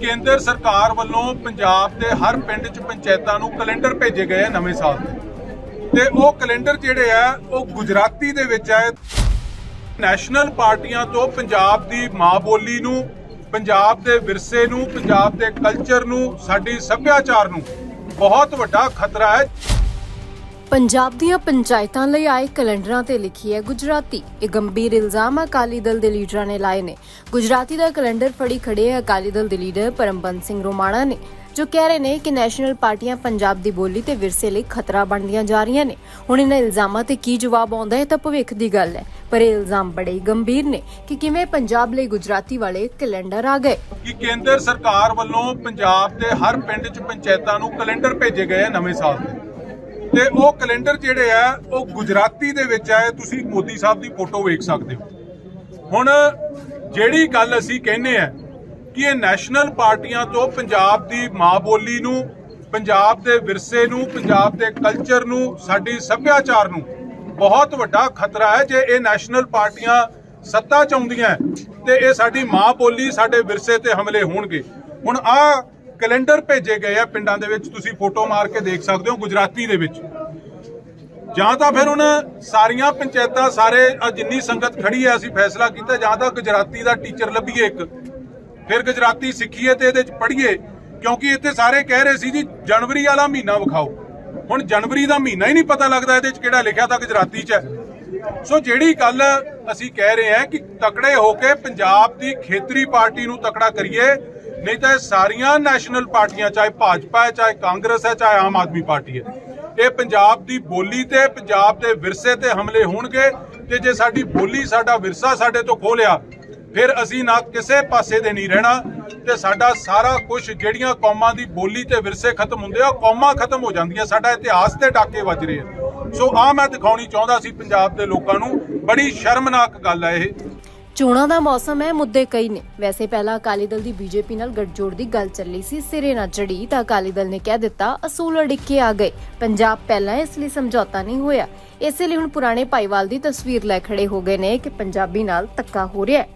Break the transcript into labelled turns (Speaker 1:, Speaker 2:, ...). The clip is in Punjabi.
Speaker 1: ਕੇਂਦਰ ਸਰਕਾਰ ਵੱਲੋਂ ਪੰਜਾਬ ਦੇ ਹਰ ਪਿੰਡ 'ਚ ਪੰਚਾਇਤਾਂ ਨੂੰ ਕੈਲੰਡਰ ਭੇਜੇ ਗਏ ਆ ਨਵੇਂ ਸਾਲ ਦੇ। ਤੇ ਉਹ ਕੈਲੰਡਰ ਜਿਹੜੇ ਆ, ਉਹ ਗੁਜਰਾਤੀ ਦੇ ਵਿੱਚ ਹੈ ਨੈਸ਼ਨਲ ਪਾਰਟੀਆਂ ਤੋਂ ਪੰਜਾਬ ਦੀ ਮਾਂ ਬੋਲੀ ਨੂੰ, ਪੰਜਾਬ ਦੇ ਵਿਰਸੇ ਨੂੰ, ਪੰਜਾਬ ਦੇ ਕਲਚਰ ਨੂੰ, ਸਾਡੀ ਸੱਭਿਆਚਾਰ ਨੂੰ ਬਹੁਤ ਵੱਡਾ ਖਤਰਾ ਹੈ।
Speaker 2: ਪੰਜਾਬ ਦੀਆਂ ਪੰਚਾਇਤਾਂ ਲਈ ਆਏ ਕੈਲੰਡਰਾਂ ਤੇ ਲਿਖੀ ਹੈ ਗੁਜਰਾਤੀ। ਇਹ ਗੰਭੀਰ ਇਲਜ਼ਾਮ ਅਕਾਲੀ ਦਲ ਦੇ ਲੀਡਰਾਂ ਨੇ ਲਾਏ ਨੇ। ਗੁਜਰਾਤੀ ਦਾ ਕੈਲੰਡਰ ਫੜੀ ਖੜੇ ਹੈ ਅਕਾਲੀ ਦਲ ਦੇ ਲੀਡਰ ਪਰਮਬੰਦ ਸਿੰਘ ਰੋਮਾਣਾ ਨੇ, ਜੋ ਕਹਿ ਰਹੇ ਨੇ ਕਿ ਨੈਸ਼ਨਲ ਪਾਰਟੀਆਂ ਪੰਜਾਬ ਦੀ ਬੋਲੀ ਤੇ ਵਿਰਸੇ ਲਈ ਖਤਰਾ ਬਣਦੀਆਂ ਜਾ ਰਹੀਆਂ ਨੇ। ਹੁਣ ਇਹਨਾਂ ਇਲਜ਼ਾਮਾਂ ਤੇ ਕੀ ਜਵਾਬ ਆਉਂਦਾ ਹੈ ਤਾਂ ਭਵਿੱਖ ਦੀ ਗੱਲ ਹੈ। ਪਰ ਇਹ ਇਲਜ਼ਾਮ ਬੜੇ ਗੰਭੀਰ ਨੇ ਕਿ ਕਿਵੇਂ ਪੰਜਾਬ ਲਈ ਗੁਜਰਾਤੀ ਵਾਲੇ ਕੈਲੰਡਰ ਆ ਗਏ।
Speaker 1: ਕਿ ਕੇਂਦਰ ਸਰਕਾਰ ਵੱਲੋਂ ਪੰਜਾਬ ਦੇ ਹਰ ਪਿੰਡ 'ਚ ਪੰਚਾਇਤਾਂ ਨੂੰ ਕੈਲੰਡਰ ਭੇਜੇ ਗਏ ਨਵੇਂ ਸਾਲ ਦੇ। ਤੇ ਉਹ ਕੈਲੰਡਰ ਜਿਹੜੇ ਆ, ਉਹ ਗੁਜਰਾਤੀ ਦੇ ਵਿੱਚ ਆ ਤੁਸੀਂ ਮੋਦੀ ਸਾਹਿਬ ਦੀ ਫੋਟੋ ਵੇਖ ਸਕਦੇ ਹੋ। ਹੁਣ ਜਿਹੜੀ ਗੱਲ ਅਸੀਂ ਕਹਿੰਨੇ ਆ ਕਿ ਇਹ ਨੈਸ਼ਨਲ ਪਾਰਟੀਆਂ ਤੋਂ ਪੰਜਾਬ ਦੀ ਮਾਂ ਬੋਲੀ ਨੂੰ, ਪੰਜਾਬ ਦੇ ਵਿਰਸੇ ਨੂੰ, ਪੰਜਾਬ ਦੇ ਕਲਚਰ ਨੂੰ, ਸਾਡੀ ਸੱਭਿਆਚਾਰ ਨੂੰ ਬਹੁਤ ਵੱਡਾ ਖਤਰਾ ਹੈ ਜੇ ਇਹ ਨੈਸ਼ਨਲ ਪਾਰਟੀਆਂ ਸੱਤਾ ਚ ਆਉਂਦੀਆਂ ਤੇ ਇਹ ਸਾਡੀ ਮਾਂ ਬੋਲੀ ਸਾਡੇ ਵਿਰਸੇ ਤੇ ਹਮਲੇ ਹੋਣਗੇ। ਹੁਣ ਆਹ ਕੈਲੰਡਰ ਭੇਜੇ ਗਏ ਆ ਪਿੰਡਾਂ ਦੇ ਵਿੱਚ, ਤੁਸੀਂ ਫੋਟੋ ਮਾਰ ਕੇ ਦੇਖ ਸਕਦੇ ਹੋ ਗੁਜਰਾਤੀ ਦੇ ਵਿੱਚ। ਜਾਂ ਤਾਂ ਫਿਰ ਹੁਣ ਸਾਰੀਆਂ ਪੰਚਾਇਤਾਂ ਸਾਰੇ ਜਿੰਨੀ ਸੰਗਤ ਖੜੀ ਹੈ, ਅਸੀਂ ਫੈਸਲਾ ਕੀਤਾ, ਜਾਂ ਤਾਂ ਗੁਜਰਾਤੀ ਦਾ ਟੀਚਰ ਲੱਭੀਏ ਇੱਕ, ਫਿਰ ਗੁਜਰਾਤੀ ਸਿੱਖੀਏ ਤੇ ਇਹਦੇ ਚ ਪੜ੍ਹੀਏ, ਕਿਉਂਕਿ ਇੱਥੇ ਸਾਰੇ ਕਹਿ ਰਹੇ ਸੀ ਜੀ, ਜਨਵਰੀ ਵਾਲਾ ਮਹੀਨਾ ਵਿਖਾਓ। ਹੁਣ ਜਨਵਰੀ ਦਾ ਮਹੀਨਾ ਹੀ ਨਹੀਂ ਪਤਾ ਲੱਗਦਾ ਇਹਦੇ ਚ ਕਿਹੜਾ ਲਿਖਿਆ ਤਾਂ ਗੁਜਰਾਤੀ ਚ ਹੈ। ਸੋ ਜਿਹੜੀ ਗੱਲ ਅਸੀਂ ਕਹਿ ਰਹੇ ਹਾਂ ਕਿ ਤਕੜੇ ਹੋ ਕੇ ਪੰਜਾਬ ਦੀ ਖੇਤਰੀ ਪਾਰਟੀ ਨੂੰ ਤਕੜਾ ਕਰੀਏ ਨਹੀਂ ਤਾਂ ਇਹ ਸਾਰੀਆਂ ਨੈਸ਼ਨਲ ਪਾਰਟੀਆਂ, ਚਾਹੇ ਭਾਜਪਾ ਹੈ, ਚਾਹੇ ਕਾਂਗਰਸ ਹੈ, ਚਾਹੇ ਆਮ ਆਦਮੀ ਪਾਰਟੀ ਹੈ। ਇਹ ਪੰਜਾਬ ਦੀ ਬੋਲੀ ਤੇ, ਪੰਜਾਬ ਦੇ ਵਿਰਸੇ ਤੇ ਹਮਲੇ ਹੋਣਗੇ ਤੇ ਜੇ ਸਾਡੀ ਬੋਲੀ, ਸਾਡਾ ਵਿਰਸਾ ਸਾਡੇ ਤੋਂ ਖੋਲਿਆ ਫਿਰ ਅਸੀਂ ਨਾ ਕਿਸੇ ਪਾਸੇ ਦੇ ਨਹੀਂ ਰਹਿਣਾ ਤੇ ਸਾਡਾ ਸਾਰਾ ਕੁਝ ਜਿਹੜੀਆਂ ਕੌਮਾਂ ਦੀ ਬੋਲੀ ਤੇ ਵਿਰਸੇ ਖਤਮ ਹੁੰਦੇ ਆ, ਉਹ ਕੌਮਾਂ ਖਤਮ ਹੋ ਜਾਂਦੀਆਂ, ਸਾਡਾ ਇਤਿਹਾਸ ਤੇ ਡਾਕੇ ਵੱਜ ਰਹੇ ਆ। ਸੋ ਆ ਮੈਂ ਦਿਖਾਉਣੀ ਚਾਹੁੰਦਾ ਸੀ ਪੰਜਾਬ ਦੇ ਲੋਕਾਂ ਨੂੰ, ਬੜੀ ਸ਼ਰਮਨਾਕ ਗੱਲ ਹੈ ਇਹ।
Speaker 2: ਚੋਣਾਂ ਦਾ ਮੌਸਮ ਹੈ, ਮੁੱਦੇ ਕਈ ਨੇ। ਵੈਸੇ ਪਹਿਲਾਂ ਅਕਾਲੀ ਦਲ ਦੀ ਬੀਜੇਪੀ ਨਾਲ ਗੱਠਜੋੜ ਦੀ ਗੱਲ ਚੱਲੀ ਸੀ, ਸਿਰੇ ਨਾ ਚੜੀ ਤਾਂ ਅਕਾਲੀ ਦਲ ਨੇ ਕਹਿ ਦਿੱਤਾ, ਅਸੂਲ ਅੜਿੱਕੇ ਆ ਗਏ। ਪੰਜਾਬ ਪਹਿਲਾਂ ਇਸ ਲਈ ਸਮਝੌਤਾ ਨਹੀਂ ਹੋਇਆ। ਇਸੇ ਲਈ ਹੁਣ ਪੁਰਾਣੇ ਭਾਈਵਾਲ ਦੀ ਤਸਵੀਰ ਲੈ ਖੜੇ ਹੋ ਗਏ ਨੇ ਕਿ ਪੰਜਾਬੀ ਨਾਲ ਧੱਕਾ ਹੋ ਰਿਹਾ ਹੈ।